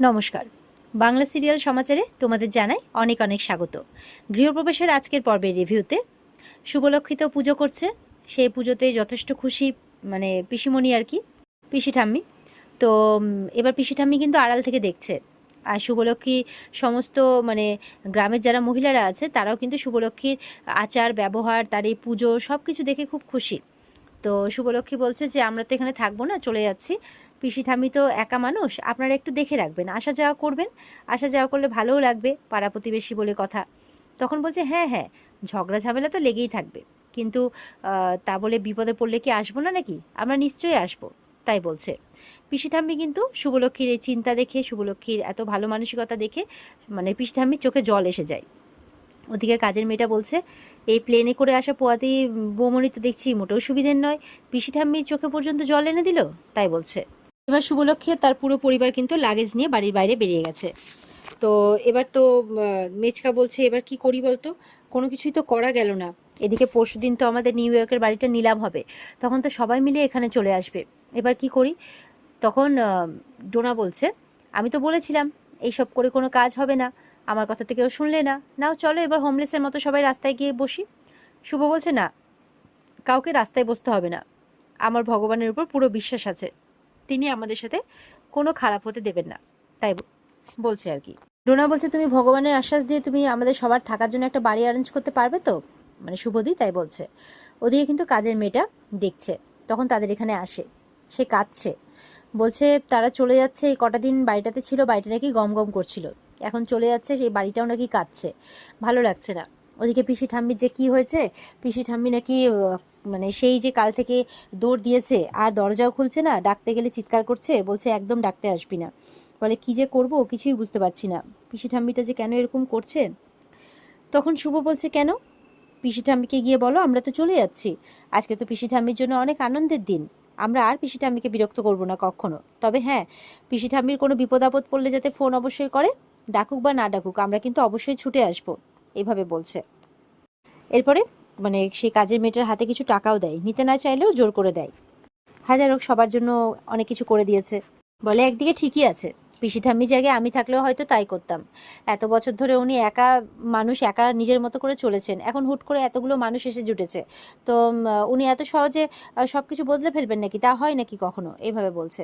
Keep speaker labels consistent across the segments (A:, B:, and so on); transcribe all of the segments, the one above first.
A: নমস্কার। বাংলা সিরিয়াল সমাচারে তোমাদের জানাই অনেক অনেক স্বাগত। গৃহপ্রবেশের আজকের পর্বের রিভিউতে শুভলক্ষিত পুজো করছে। সেই পুজোতে যথেষ্ট খুশি মানে পিসিমণি আর কি, পিসি ঠাম্মি। তো এবার পিসি ঠাম্মি কিন্তু আড়াল থেকে দেখছে। আর শুভলক্ষ্মী সমস্ত মানে গ্রামের যারা মহিলারা আছে, তারাও কিন্তু শুভলক্ষ্মীর আচার, ব্যবহার, তার এই পুজো সব কিছু দেখে খুব খুশি। তো শুভলক্ষ্মী বলছে যে, আমরা তো এখানে থাকব না, চলে যাচ্ছি। পিসি ঠাম্মি তো একা মানুষ, আপনারা একটু দেখে রাখবেন। আসা যাওয়া করবেন। আসা যাওয়া করলে ভালোও লাগবে, পাড়া প্রতিবেশী বলে কথা। তখন বলছে হ্যাঁ হ্যাঁ ঝগড়া ঝামেলা তো লেগেই থাকবে। কিন্তু তা বলে বিপদে পড়লে কি আসব না নাকি? আমরা নিশ্চয়ই আসব। তাই বলছে। পিসি ঠাম্মি কিন্তু শুভলক্ষ্মীর এই চিন্তা দেখে, শুভলক্ষ্মীর এত ভালো মানসিকতা দেখে মানে পিসি ঠাম্মির চোখে জল এসে যায়। ওদিকে কাজের মেয়েটা বলছে, এই প্লেনে করে আসা পোয়াতি বৌমনি তো দেখছি মোটেও সুবিধের নয়। পিসি ঠাম্মির চোখে পর্যন্ত জল এনে দিল? তাই বলছে। এবার শুভলক্ষ্মী তার পুরো পরিবার কিন্তু লাগেজ নিয়ে বাড়ির বাইরে বেরিয়ে গেছে। তো এবার তো মেচকা বলছে, এবার কি করি বলতো? কোনো কিছুই তো করা গেল না। এদিকে পরশু দিন তো আমাদের নিউ ইয়র্কের বাড়িটা নিলাম হবে। তখন তো সবাই মিলে এখানে চলে আসবে। এবার কি করি? তখন ডোনা বলছে, আমি তো বলেছিলাম, এইসব করে কোনো কাজ হবে না। আমার কথা তো কেউ শুনলে না। নাও চলো এবার হোমলেসের মতো সবাই রাস্তায় গিয়ে বসি। শুভ বলছে, না, কাউকে রাস্তায় বসতে হবে না। আমার ভগবানের উপর পুরো বিশ্বাস আছে। তিনি আমাদের সাথে কোনো খারাপ হতে দেবেন না। তাই বলছে আর কি। ডোনা বলছে, তুমি ভগবানের আশ্বাস দিয়ে তুমি আমাদের সবার থাকার জন্য একটা বাড়ি অ্যারেঞ্জ করতে পারবে তো? মানে শুভদি তাই বলছে। ওদিকে কিন্তু কাজের মেয়েটা দেখছে, তখন তাদের এখানে আসে। সে কাঁদছে। বলছে, তারা চলে যাচ্ছে, এই কটা দিন বাড়িটাতে ছিল, বাড়িটা নাকি গম গম করছিল। এখন চলে যাচ্ছে, সেই বাড়িটাও নাকি কাঁদছে। ভালো লাগছে না। ওদিকে পিসি ঠাম্মির যে কি হয়েছে, পিসি ঠাম্মি নাকি মানে সেই যে কাল থেকে দৌড় দিয়েছে, আর দরজাও খুলছে না, ডাকতে গেলে চিৎকার করছে, বলছে, একদম ডাকতে আসবি না। বলে, কি যে করব, কিছুই বুঝতে পারছি না। পিসি ঠাম্মিটা যে কেন এরকম করছে? তখন শুভ বলছে, কেন? পিসি ঠাম্মিকে গিয়ে বলো, আমরা তো চলে যাচ্ছি। আজকে তো পিসি ঠাম্মির জন্য অনেক আনন্দের দিন। আমরা আর পিসি ঠাম্মিকে বিরক্ত করব না কখনো। তবে হ্যাঁ পিসি ঠাম্মির কোনো বিপদ আপদ পড়লে যাতে ফোন অবশ্যই করে ডাকুক বা না ডাকুক, আমরা কিন্তু অবশ্যই ছুটে আসব, এভাবে বলছে। এরপরে মানে সেই কাজের মেয়েটার হাতে কিছু টাকাও দেয়, নিতে না চাইলেও জোর করে দেয়। হাজার হোক, সবার জন্য অনেক কিছু করে দিয়েছে। বলে, একদিকে ঠিকই আছে পিসি ঠাম্মি জায়গায় আমি থাকলেও হয়তো তাই করতাম। এত বছর ধরে উনি একা মানুষ, একা নিজের মতো করে চলেছেন, এখন হুট করে এতগুলো মানুষ এসে জুটেছে। তো উনি এত সহজে সব কিছু বদলে ফেলবেন নাকি? তা হয় নাকি কখনো? এভাবে বলছে।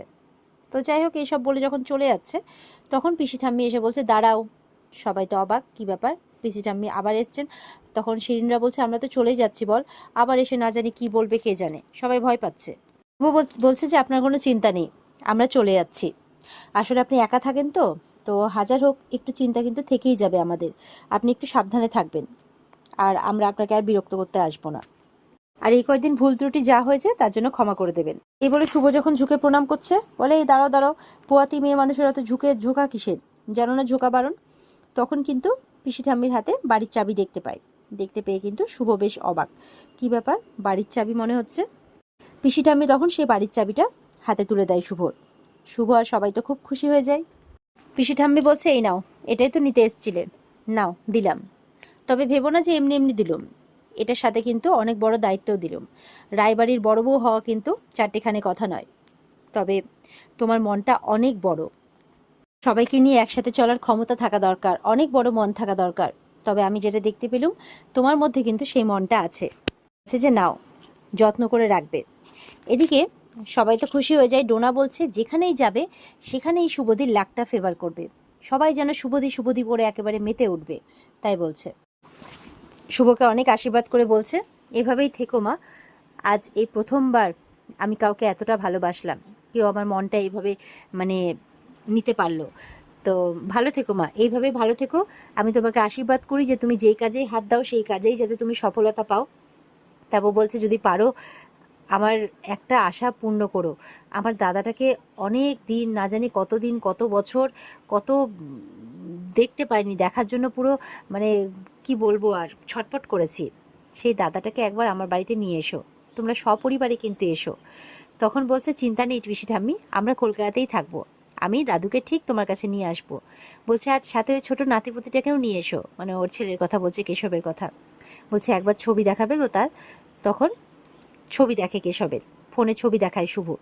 A: তো যাই হোক, এইসব বলে যখন চলে যাচ্ছে, তখন পিসি ঠাম্মি এসে বলছে, দাঁড়াও। সবাই তো অবাক, কি ব্যাপার? পিসি ঠাম্মি আবার এসছেন। তখন শিরিনরা বলছে, আমরা তো চলেই যাচ্ছি, বল। আবার এসে না জানি কি বলবে, কে জানে? সবাই ভয় পাচ্ছে। ও বল- বলছে যে, আপনার কোনো চিন্তা নেই, আমরা চলে যাচ্ছি। আসলে আপনি একা থাকেন তো তো হাজার হোক, একটু চিন্তা কিন্তু থেকেই যাবে আমাদের। আপনি একটু সাবধানে থাকবেন। আর আমরা আপনাকে আর বিরক্ত করতে আসব না। আর এই কয়েকদিন ভুল ত্রুটি যা হয়েছে, তার জন্য ক্ষমা করে দেবেন। এই বলে শুভ যখন ঝুঁকে প্রণাম করছে, বলে, এই দাঁড়াও দাঁড়াও, পোয়াতি মেয়ে মানুষের অত ঝুঁকে, ঝোঁকা কিসের? জানো না ঝোঁকা বারণ? তখন কিন্তু পিসি ঠাম্মির হাতে বাড়ির চাবি দেখতে পায়। দেখতে পেয়ে কিন্তু শুভ বেশ অবাক। কি ব্যাপার? বাড়ির চাবি মনে হচ্ছে? পিসি ঠাম্মি তখন সেই বাড়ির চাবিটা হাতে তুলে দেয় শুভর। শুভ আর সবাই তো খুব খুশি হয়ে যায়। পিসি ঠাম্মি বলছে, এই নাও, এটাই তো নিতে এসছিলে। নাও, দিলাম। তবে ভেবো না যে এমনি এমনি দিলুম। এটার সাথে কিন্তু অনেক বড় দায়িত্বও দিলুম রায়বাড়ির বড় বউ হওয়া কিন্তু চারটেখানে কথা নয়। তবে তোমার মনটা অনেক বড়। সবাইকে নিয়ে একসাথে চলার ক্ষমতা থাকা দরকার, অনেক বড় মন থাকা দরকার। তবে আমি যেটা দেখতে পেলুম, তোমার মধ্যে কিন্তু সেই মনটা আছে। বলছে যে, নাও, যত্ন করে রাখবে। এদিকে সবাই তো খুশি হয়ে যায়। ডোনা বলছে, যেখানেই যাবে, সেখানেই শুভদির লাকটা ফেভার করবে। সবাই যেন শুভদি শুভদি পরে একেবারে মেতে উঠবে। তাই বলছে। শুভকে অনেক আশীর্বাদ করে বলছে, এভাবেই থেকো মা। আজ এই প্রথমবার আমি কাউকে এতটা ভালোবাসলাম। কেউ আমার মনটা এইভাবে মানে নিতে পারল। তো ভালো থেকো মা। এইভাবে ভালো থেকো। আমি তোমাকে আশীর্বাদ করি যে তুমি যেই কাজেই হাত দাও, সেই কাজেই যাতে তুমি সফলতা পাও। তারপর বলছে, যদি পারো, আমার একটা আশা পূর্ণ করো। আমার দাদাটাকে অনেক দিন, না জানি কত দিন কত বছর, কত দেখতে পাইনি, দেখার জন্য পুরো মানে কি বলব আর ছটপট করেছি। সেই দাদাটাকে একবার আমার বাড়িতে নিয়ে এসো। তোমরা সপরিবারে কিন্তু এসো। তখন বলছে, চিন্তা নেই পিসি ঠাম্মি, আমরা কলকাতাতেই থাকব। আমি দাদুকে ঠিক তোমার কাছে নিয়ে আসব। বলছে, আর সাথে ওই ছোটো নাতিপুতিটাকেও নিয়ে এসো। মানে ওর ছেলের কথা বলছে, কেশবের কথা। বলছে, একবার ছবি দেখাবে গো তার? তখন ছবি দেখে কেশবের। ফোনে ছবি দেখায় শুভ।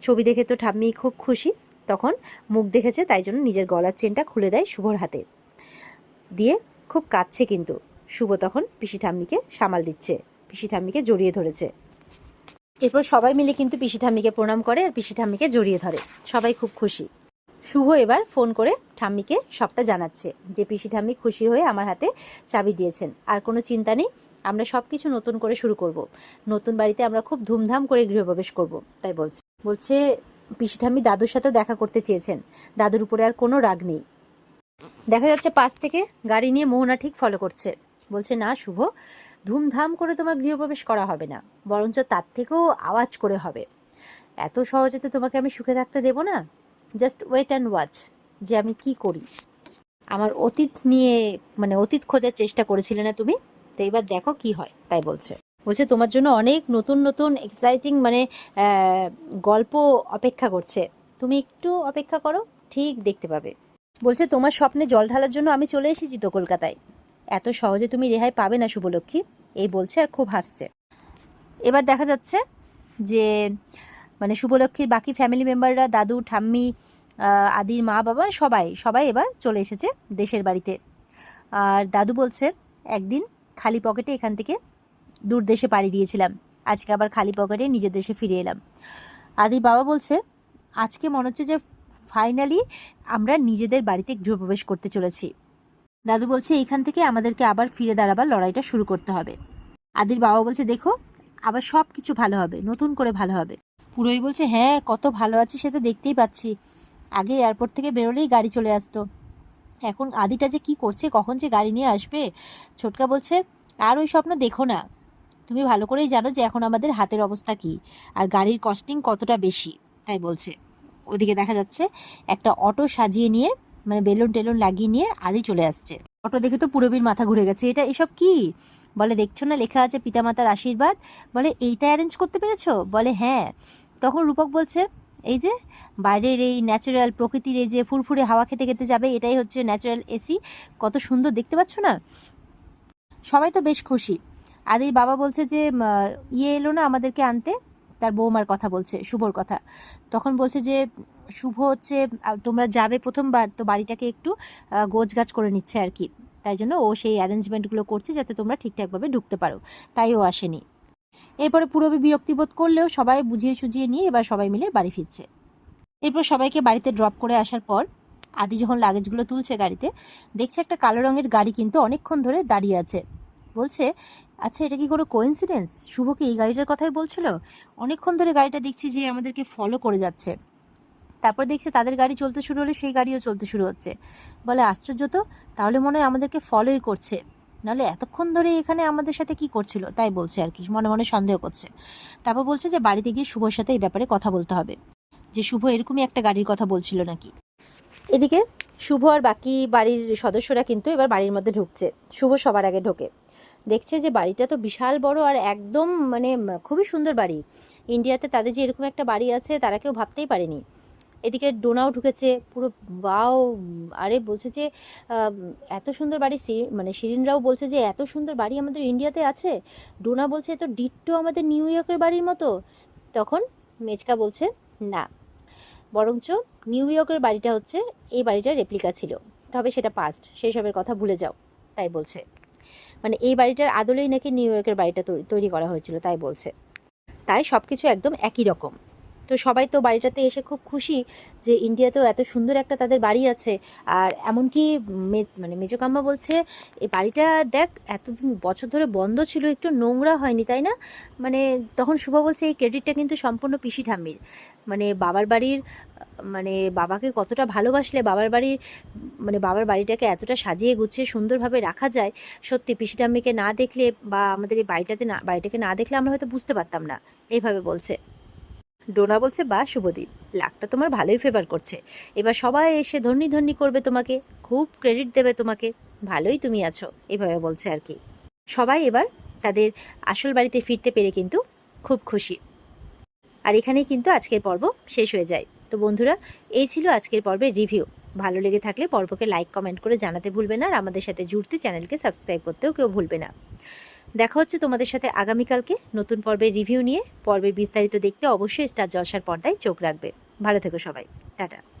A: ছবি দেখে তো ঠাম্মি খুব খুশি। তখন মুখ দেখেছে, তাই জন্য নিজের গলার চেনটা খুলে দেয় শুভর হাতে। দিয়ে খুব কাঁদছে কিন্তু। শুভ তখন পিসি ঠাম্মিকে সামাল দিচ্ছে। পিসি ঠাম্মিকে জড়িয়ে ধরেছে। এরপর সবাই মিলে কিন্তু পিসি ঠাম্মিকে প্রণাম করে আর পিসি ঠাম্মিকে জড়িয়ে ধরে। সবাই খুব খুশি। শুভ এবার ফোন করে ঠাম্মিকে সবটা জানাচ্ছে যে, পিসি ঠাম্মি খুশি হয়ে আমার হাতে চাবি দিয়েছেন। আর কোনো চিন্তা নেই, আমরা সব কিছু নতুন করে শুরু করব। নতুন বাড়িতে আমরা খুব ধুমধাম করে গৃহপ্রবেশ করব। তাই বলছে। বলছে পিসি ঠাম্মি দাদুর সাথেও দেখা করতে চেয়েছেন। দাদুর উপরে আর কোনো রাগ নেই। দেখা যাচ্ছে পাশ থেকে গাড়ি নিয়ে মোহনা ঠিক ফলো করছে। বলছে, না, শুভ, ধুমধাম করে তোমার গৃহপ্রবেশ করা হবে না, বরঞ্চ তার থেকেও আওয়াজ করে হবে। এত সহজে তো তোমাকে আমি সুখে থাকতে দেবো না। জাস্ট ওয়েট অ্যান্ড ওয়াচ যে আমি কি করি। আমার অতীত নিয়ে মানে অতীত খোঁজার চেষ্টা করেছিলে না তুমি? তো এবার দেখো কি হয়, তাই বলছে। বলছে, তোমার জন্য অনেক নতুন নতুন এক্সাইটিং মানে গল্প অপেক্ষা করছে। তুমি একটু অপেক্ষা করো, ঠিক দেখতে পাবে। বলছে, তোমার স্বপ্নে জল ঢালার জন্য আমি চলে এসেছি তো কলকাতায়। এত সহজে তুমি রেহাই পাবে না, শুভলক্ষ্মী। এই বলছে আর খুব হাসছে। এবার দেখা যাচ্ছে যে মানে শুভলক্ষ্মীর বাকি ফ্যামিলি মেম্বাররা দাদু, ঠাম্মি আদির মা বাবা, সবাই সবাই এবার চলে এসেছে দেশের বাড়িতে। আর দাদু বলছে, একদিন খালি পকেটে এখান থেকে দূর দেশে পাড়ি দিয়েছিলাম। আজকে আবার খালি পকেটে নিজের দেশে ফিরে এলাম। আদির বাবা বলছে, আজকে মনে হচ্ছে যে ফাইনালি আমরা নিজেদের বাড়িতে গৃহপ্রবেশ করতে চলেছি। দাদু বলছে এইখান থেকে আমাদেরকে আবার ফিরে দাঁড়াবার লড়াইটা শুরু করতে হবে। আদির বাবা বলছে, দেখো, আবার সব কিছু ভালো হবে, নতুন করে ভালো হবে। পুরোই বলছে হ্যাঁ কত ভালো আছি সে তো দেখতেই পাচ্ছি। আগে এয়ারপোর্ট থেকে বেরোলেই গাড়ি চলে আসতো। এখন আদিটা যে কি করছে, কখন যে গাড়ি নিয়ে আসবে, ছোটকা বলছে, আর ওই স্বপ্ন দেখো না। তুমি ভালো করেই জানো যে এখন আমাদের হাতের অবস্থা কি আর গাড়ির কস্টিং কতটা বেশি, তাই বলছে। ওদিকে দেখা যাচ্ছে একটা অটো সাজিয়ে নিয়ে মানে বেলুন টেলুন লাগিয়ে নিয়ে আদি চলে আসছে। অটো দেখে তো পুরবীর মাথা ঘুরে গেছে। এটা এসব কি? বলে, দেখছ না লেখা আছে পিতামাতার আশীর্বাদ? বলে, এইটা অ্যারেঞ্জ করতে পেরেছ? বলে হ্যাঁ। তখন রূপক বলছে, এই যে বাইরের এই ন্যাচারাল প্রকৃতির এই যে ফুরফুরে হাওয়া খেতে খেতে যাবে, এটাই হচ্ছে ন্যাচারাল এসি কত সুন্দর দেখতে পাচ্ছ না? সবাই তো বেশ খুশি। আদির বাবা বলছে যে ইয়ে এলো না আমাদেরকে আনতে? তার বৌমার কথা বলছে, শুভর কথা। তখন বলছে যে, শুভ হচ্ছে তোমরা যাবে প্রথমবার, তো বাড়িটাকে একটু গোছ গাছ করে নিচ্ছে আর কি। তাই জন্য ও সেই অ্যারেঞ্জমেন্টগুলো করছে যাতে তোমরা ঠিকঠাকভাবে ঢুকতে পারো। তাই ও আসেনি। এরপরে পুরবী বিরক্তিবোধ করলেও সবাই বুঝিয়ে সুঝিয়ে নিয়ে এবার সবাই মিলে বাড়ি ফিরছে। এরপর সবাইকে বাড়িতে ড্রপ করে আসার পর, আদি যখন লাগেজগুলো তুলছে গাড়িতে, দেখছে একটা কালো রঙের গাড়ি কিন্তু অনেকক্ষণ ধরে দাঁড়িয়ে আছে। বলছে আচ্ছা এটা কি কোনো কোইন্সিডেন্স শুভ কি এই গাড়িটার কথাই বলছিল? অনেকক্ষণ ধরে গাড়িটা দেখছি যে আমাদেরকে ফলো করে যাচ্ছে। তারপর দেখছে তাদের গাড়ি চলতে শুরু হলে সেই গাড়িও চলতে শুরু হচ্ছে। বলে, আশ্চর্য তো, তাহলে মনে হয় আমাদেরকে ফলোই করছে। নাহলে এতক্ষণ ধরে এখানে আমাদের সাথে কি করছিল? তাই বলছে আর কি, মনে মনে সন্দেহ করছে। তারপর বলছে যে, বাড়িতে গিয়ে শুভর সাথে এই ব্যাপারে কথা বলতে হবে। যে শুভ এরকমই একটা গাড়ির কথা বলছিল নাকি? এদিকে শুভ আর বাকি বাড়ির সদস্যরা কিন্তু এবার বাড়ির মধ্যে ঢুকছে। শুভ সবার আগে ঢোকে। দেখছে যে বাড়িটা তো বিশাল বড় আর একদম মানে খুবই সুন্দর বাড়ি। ইন্ডিয়াতে তাদের যে এরকম একটা বাড়ি আছে, তারা কেউ ভাবতেই পারেনি। এদিকে ডোনাও ঢুকেছে, পুরো বাও আরে বলছে যে এত সুন্দর বাড়ি মানে শিরিনরাও বলছে যে, এত সুন্দর বাড়ি আমাদের ইন্ডিয়াতে আছে। ডোনা বলছে এ তো ডিট্টো আমাদের নিউ ইয়র্কের বাড়ির মতো। তখন মেজকা বলছে, না। বরঞ্চ নিউ ইয়র্কের বাড়িটা হচ্ছে, এই বাড়িটার রেপ্লিকা ছিল। তবে সেটা পাস্ট সেই সবের কথা ভুলে যাও, তাই বলছে। মানে এই বাড়িটার আদলেই নাকি নিউ ইয়র্কের বাড়িটা তৈরি করা হয়েছিল, তাই বলছে। তাই সবকিছু একদম একই রকম। তো সবাই তো বাড়িটাতে এসে খুব খুশি যে ইন্ডিয়াতেও এত সুন্দর একটা তাদের বাড়ি আছে। আর এমনকি মানে মেজকাম্মা বলছে, এই বাড়িটা দেখ, এতদিন বছর ধরে বন্ধ ছিল, একটু নোংরা হয়নি, তাই না? মানে তখন শুভ বলছে, এই ক্রেডিটটা কিন্তু সম্পূর্ণ পিসি ঠাম্মির। মানে বাবার বাড়ির মানে বাবাকে কতটা ভালোবাসলে, বাবার বাড়ির মানে বাবার বাড়িটাকে এতটা সাজিয়ে গুছিয়ে সুন্দরভাবে রাখা যায়। সত্যি, পিসি ঠাম্মিকে না দেখলে বা আমাদের এই বাড়িটাতে না বাড়িটাকে না দেখলে আমরা হয়তো বুঝতে পারতাম না। এইভাবে বলছে। ডোনা বলছে বা শুভদীপ, লাকটা তোমার ভালোই ফেভার করছে। এবার সবাই এসে ধন্যি ধন্যি করবে তোমাকে, খুব ক্রেডিট দেবে তোমাকে, ভালোই তুমি আছো, এভাবে বলছে আর কি। সবাই এবার তাদের আসল বাড়িতে ফিরতে পেরে কিন্তু খুব খুশি। আর এখানেই কিন্তু আজকের পর্ব শেষ হয়ে যায়। তো বন্ধুরা, এই ছিল আজকের পর্বের রিভিউ ভালো লেগে থাকলে পর্বকে লাইক কমেন্ট করে জানাতে ভুলবে না, আর আমাদের সাথে জুড়তে চ্যানেলকে সাবস্ক্রাইব করতেও কেউ ভুলবে না। দেখা হচ্ছে তোমাদের সাথে আগামীকালকে নতুন পর্বের রিভিউ নিয়ে। পর্বের বিস্তারিত দেখতে অবশ্যই স্টার জলসার পর্দায় চোখ রাখবে। ভালো থেকো সবাই। টাটা।